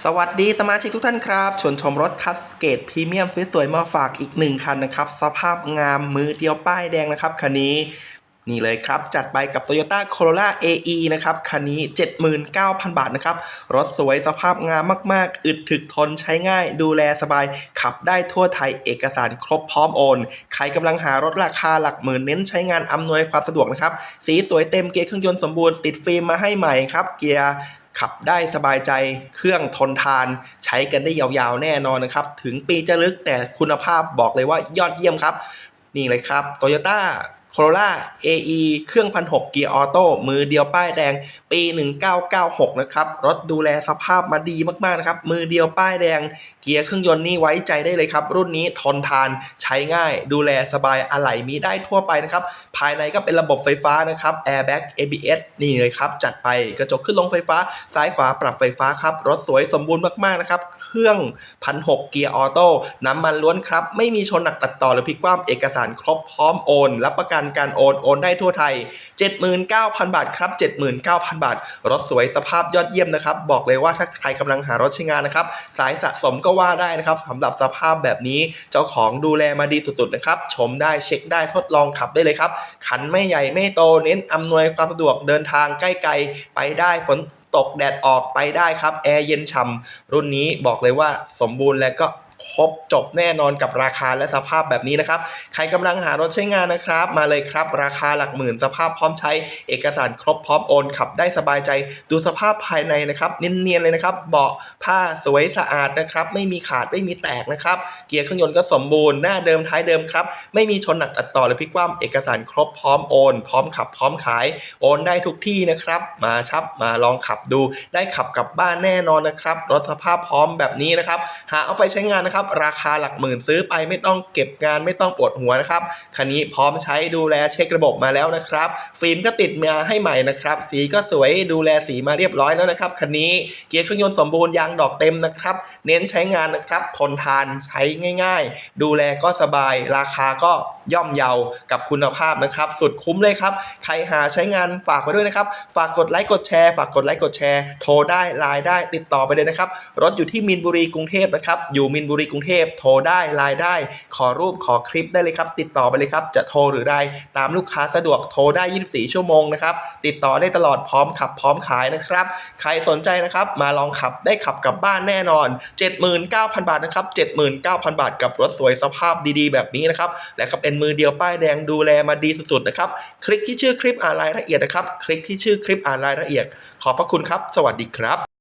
สวัสดีสมาชิกทุกท่านครับ ชวนชมรถคัสเกตพรีเมียมสวยๆมาฝากอีกหนึ่งคันนะครับ สภาพงามมือเดียวป้ายแดงนะครับคันนี้นี่เลยครับ จัดไปกับ Toyota Corolla AE นะครับ คันนี้ 79,000 บาทนะครับ รถสวยสภาพงามมาก ๆ อึดถึกทนใช้ง่าย ดูแลสบาย ขับได้ทั่วไทยเอกสารครบพร้อมโอน ใครกำลังหารถราคาหลักหมื่นเน้นใช้งานอำนวยความสะดวกนะครับ สีสวยเต็มเกียร์เครื่องยนต์สมบูรณ์ติดฟิล์มมาให้ใหม่ครับ เกียร์ ขับได้สบายใจเครื่องทนทาน ใช้กันได้ยาวๆแน่นอนนะครับ ถึงปีจะลึกแต่คุณภาพบอกเลยว่ายอดเยี่ยมครับ นี่เลยครับ Toyota Corolla AE เครื่องพันหกเกียร์ออโต้มือเดียวป้ายแดง ปี 1996 นะครับ รถดูแลสภาพมาดีมากๆนะครับ มือเดียวป้ายแดง เกียร์เครื่องยนต์นี่ไว้ใจได้เลยครับ รุ่นนี้ทนทานใช้ง่าย ดูแลสบายอะไหล่มีได้ทั่วไปนะครับ ภายในก็เป็นระบบไฟฟ้านะครับ Airbag ABS นี่เลยครับ จัดไปกระจกขึ้นลงไฟฟ้า ซ้ายขวาปรับไฟฟ้าครับ รถสวยสมบูรณ์มากๆนะครับ เครื่องพันหกเกียร์ออโต้น้ำมันล้วนครับ ไม่มีชนหนักตัดต่อหรือพลิกคว่ำเอกสารครบพร้อมโอนรับประกันการโอนโอนได้ทั่วไทย 79,000 บาทครับ 79,000 บาท รถสวยสภาพยอดเยี่ยมนะครับ บอกเลยว่าถ้าใครกำลังหารถใช้งานนะครับ สายสะสมก็ว่าได้นะครับสำหรับสภาพแบบนี้เจ้าของดูแลมาดีสุดๆนะครับ ชมได้เช็คได้ทดลองขับได้เลยครับ คันไม่ใหญ่ไม่โตเน้นอำนวยความสะดวกเดินทางใกล้ๆไปได้ฝนตกแดดออกไปได้ครับ แอร์เย็นฉ่ำรุ่นนี้บอกเลยว่าสมบูรณ์และก็ ครบจบแน่นอนกับราคาและสภาพแบบนี้นะครับ ใครกำลังหารถใช้งานนะครับ มาเลยครับ ราคาหลักหมื่น สภาพพร้อมใช้ เอกสารครบพร้อมโอนขับได้สบายใจ ดูสภาพภายในนะครับ เนียนๆเลยนะครับ เบาะผ้าสวยสะอาดนะครับ ไม่มีขาดไม่มีแตกนะครับ เกียร์เครื่องยนต์ก็สมบูรณ์ หน้าเดิมท้ายเดิมครับ ไม่มีชนหนักตัดต่อหรือพลิกคว่ำเอกสารครบพร้อมโอน พร้อมขับพร้อมขาย โอนได้ทุกที่นะครับ มาชับมาลองขับดู ได้ขับกลับบ้านแน่นอนนะครับ รถสภาพพร้อมแบบนี้นะครับ หาเอาไปใช้งานนะครับ ราคาหลักหมื่นซื้อไปไม่ต้องเก็บงานไม่ต้องปวดหัวนะครับคันนี้พร้อมใช้ดูแลเช็คระบบมาแล้วนะครับ ฟิล์มก็ติดมาให้ใหม่นะครับ สีก็สวยดูแลสีมาเรียบร้อยแล้วนะครับคันนี้เกียร์เครื่องยนต์สมบูรณ์ยางดอกเต็มนะครับ เน้นใช้งานนะครับทนทานใช้ง่าย ๆ ดูแลก็สบายราคาก็ย่อมเยากับคุณภาพนะครับ สุดคุ้มเลยครับ ใครหาใช้งานฝากไว้ด้วยนะครับ ฝากกดไลค์กดแชร์ ฝากกดไลค์กดแชร์ โทรได้ไลน์ได้ติดต่อไปเลยนะครับ รถอยู่ที่มินบุรีกรุงเทพนะครับ อยู่มินบุรีกรุงเทพ โทรได้ไลน์ได้ ขอรูปขอคลิปได้เลยครับ ติดต่อไปเลยครับ จะโทรหรือไลน์ตามลูกค้าสะดวก โทรได้ 24 ชั่วโมงนะครับ ติดต่อได้ตลอดพร้อมขับพร้อมขายนะครับ ใครสนใจนะครับ มาลองขับได้ขับกลับบ้านแน่นอน 79,000 บาทนะครับ 79,000 บาทกับรถสวยสภาพดีๆ แบบนี้นะครับ และก็เป็นมือเดียวป้ายแดงดูแลมาดีสุดๆนะครับ คลิกที่ชื่อคลิปอ่านรายละเอียดนะครับ คลิกที่ชื่อคลิปอ่านรายละเอียด ขอบพระคุณครับ สวัสดีครับ